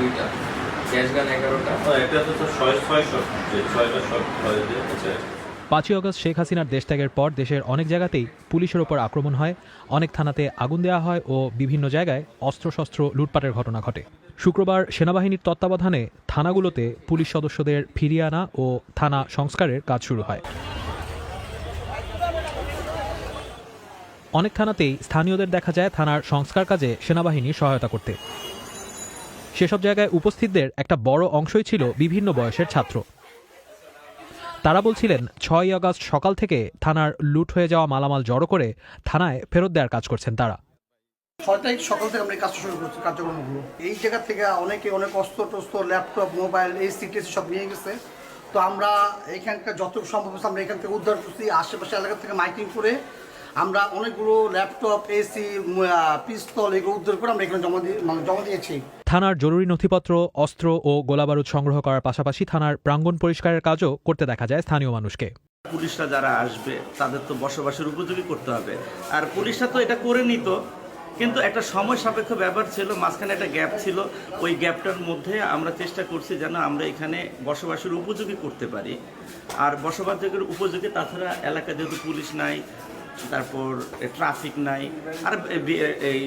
দুইটা। গ্যাস গান এগারোটা। এটা তো ছয় ছয়টা সব ছয় দিয়ে হচ্ছে পাঁচই অগস্ট শেখ হাসিনার দেশ ত্যাগের পর দেশের অনেক জায়গাতেই পুলিশের ওপর আক্রমণ হয় অনেক থানাতে আগুন দেওয়া হয় ও বিভিন্ন জায়গায় অস্ত্রশস্ত্র লুটপাটের ঘটনা ঘটে। শুক্রবার সেনাবাহিনীর তত্ত্বাবধানে থানাগুলোতে পুলিশ সদস্যদের ফিরিয়ে আনা ও থানা সংস্কারের কাজ শুরু হয়। অনেক থানাতেই স্থানীয়দের দেখা যায় থানার সংস্কার কাজে সেনাবাহিনী সহায়তা করতে। সেসব জায়গায় উপস্থিতদের একটা বড় অংশই ছিল বিভিন্ন বয়সের ছাত্র। তারা বলছিলেন ছয় আগস্ট সকাল থেকে থানার লুট হয়ে যাওয়া মালামাল জড়ো করে থানায় ফেরত দেওয়ার কাজ করছেন তারা। ছয় সকাল থেকে আমরা কাজটা শুরু করছি, কার্যক্রমগুলো। এই জায়গা থেকে অনেকে অনেক অস্ত্র টস্ত্র, ল্যাপটপ, মোবাইল এই সিটিএস সব নিয়ে গেছে। তো আমরা এখানকার যত সম্ভব আমরা এখান থেকে উদ্ধার করছি। আশেপাশে এলাকা থেকে মাইকিং করে আমরা অনেকগুলো ল্যাপটপ এসি পিস্তল এগুলো উদ্ধার করে আমরা এখানে জমা দিয়ে মানে জমা দিয়েছি। থানার জরুরি নথিপত্র অস্ত্র ও গোলাবারুদ সংগ্রহ করার পাশাপাশি থানার প্রাঙ্গণ পরিষ্কারের কাজও করতে দেখা যায় স্থানীয় মানুষকে। পুলিশরা যারা আসবে তাদের তো বসবাসের উপযোগী করতে হবে। আর পুলিশরা তো এটা করে নিত কিন্তু একটা সময় সাপেক্ষ ব্যাপার ছিল মাঝখানে একটা গ্যাপ ছিল। ওই গ্যাপটার মধ্যে আমরা চেষ্টা করছি যেন আমরা এখানে বসবাসের উপযোগী করতে পারি। আর বসবাসের উপযোগী তাছাড়া এলাকা যেহেতু পুলিশ নাই তারপর ট্রাফিক নাই। আর এই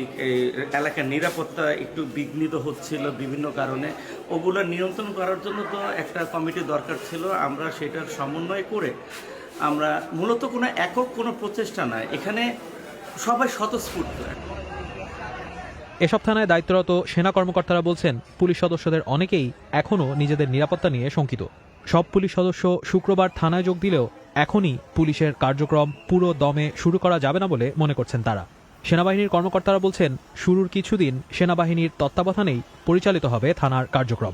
এলাকার নিরাপত্তা একটু বিঘ্নিত হচ্ছিল বিভিন্ন কারণে। ওগুলো নিয়ন্ত্রণ করার জন্য তো একটা কমিটি দরকার ছিল, আমরা সেটার সমন্বয় করে। আমরা মূলত কোনো একক কোনো প্রচেষ্টা নয় এখানে সবাই স্বতঃস্ফূর্ত। এসব থানায় দায়িত্বরত সেনা কর্মকর্তারা বলছেন, পুলিশ সদস্যদের অনেকেই এখনও নিজেদের নিরাপত্তা নিয়ে শঙ্কিত। সব পুলিশ সদস্য শুক্রবার থানায় যোগ দিলেও এখনই পুলিশের কার্যক্রম পুরো দমে শুরু করা যাবে না বলে মনে করছেন তারা। সেনাবাহিনীর কর্মকর্তারা বলছেন, শুরুর কিছুদিন সেনাবাহিনীর তত্ত্বাবধানেই পরিচালিত হবে থানার কার্যক্রম।